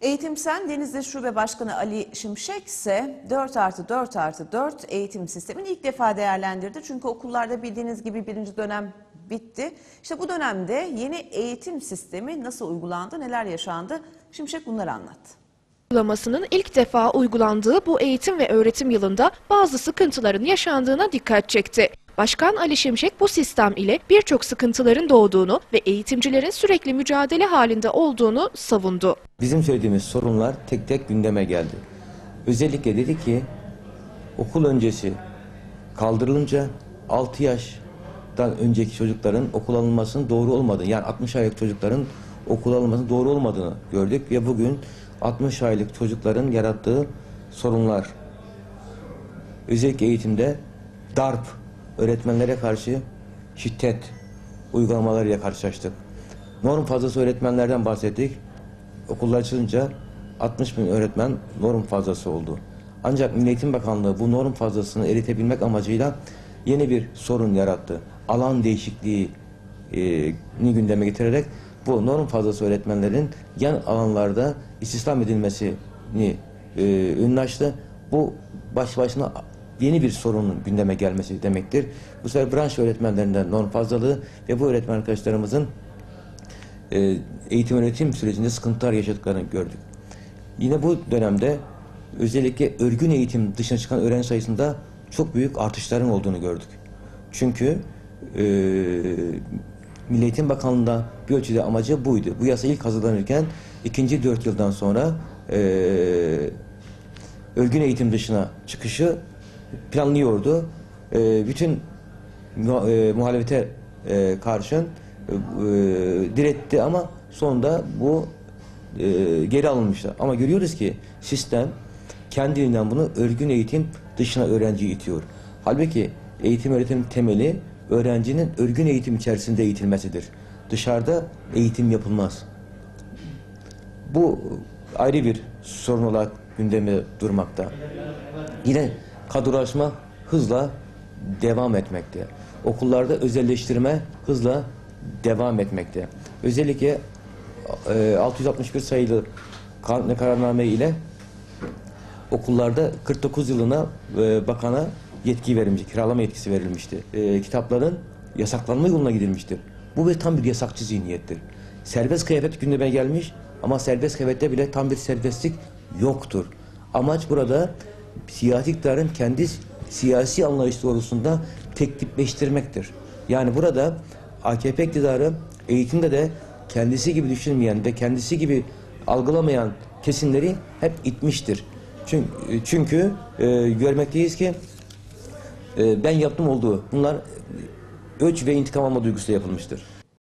Eğitim Sen Denizli Şube Başkanı Ali Şimşek ise 4 artı 4 artı 4 eğitim sistemini ilk defa değerlendirdi. Çünkü okullarda bildiğiniz gibi birinci dönem bitti. İşte bu dönemde yeni eğitim sistemi nasıl uygulandı, neler yaşandı? Şimşek bunları anlattı. uygulamasının ilk defa uygulandığı bu eğitim ve öğretim yılında bazı sıkıntıların yaşandığına dikkat çekti. Başkan Ali Şimşek bu sistem ile birçok sıkıntıların doğduğunu ve eğitimcilerin sürekli mücadele halinde olduğunu savundu. Bizim söylediğimiz sorunlar tek tek gündeme geldi. Özellikle dedi ki okul öncesi kaldırılınca 6 yaştan önceki çocukların okul alınmasının doğru olmadığını yani 60 aylık çocukların okul alınmasının doğru olmadığını gördük ve bugün 60 aylık çocukların yarattığı sorunlar özellikle eğitimde darp öğretmenlere karşı şiddet uygulamalarıyla karşılaştık. Norm fazlası öğretmenlerden bahsettik. Okullar açılınca 60 bin öğretmen norm fazlası oldu. Ancak Milli Eğitim Bakanlığı bu norm fazlasını eritebilmek amacıyla yeni bir sorun yarattı. Alan değişikliği e, gündeme getirerek bu norm fazlası öğretmenlerin yan alanlarda istihdam edilmesini e, önüne açtı. Bu baş başına yeni bir sorunun gündeme gelmesi demektir. Bu sefer branş öğretmenlerinden norm fazlalığı ve bu öğretmen arkadaşlarımızın e, eğitim öğretim sürecinde sıkıntılar yaşadıklarını gördük. Yine bu dönemde özellikle örgün eğitim dışına çıkan öğrenci sayısında çok büyük artışların olduğunu gördük. Çünkü e, Milli Eğitim Bakanlığı'nda bir ölçüde amacı buydu. Bu yasa ilk hazırlanırken ikinci dört yıldan sonra e, örgün eğitim dışına çıkışı planlıyordu. E, bütün e, muhalefete e, karşın e, diretti ama sonunda bu e, geri alınmıştı. Ama görüyoruz ki sistem kendiliğinden bunu örgün eğitim dışına öğrenciyi itiyor. Halbuki eğitim öğretim temeli öğrencinin örgün eğitim içerisinde eğitilmesidir. Dışarıda eğitim yapılmaz. Bu ayrı bir sorun olarak gündeme durmakta. Yine kadrolaşma hızla devam etmekte. Okullarda özelleştirme hızla devam etmekte. Özellikle e, 661 sayılı kan- kararname ile okullarda 49 yılına e, bakana yetki verilmişti, kiralama yetkisi verilmişti. E, kitapların yasaklanma yoluna gidilmiştir. Bu ve tam bir yasakçı zihniyettir. Serbest kıyafet gündeme gelmiş ama serbest kıyafette bile tam bir serbestlik yoktur. Amaç burada siyasi iktidarın kendi siyasi anlayış doğrusunda tek tipleştirmektir. Yani burada AKP iktidarı eğitimde de kendisi gibi düşünmeyen ve kendisi gibi algılamayan kesimleri hep itmiştir. Çünkü, çünkü e, görmekteyiz ki e, ben yaptım olduğu bunlar öç ve intikam alma duygusuyla yapılmıştır.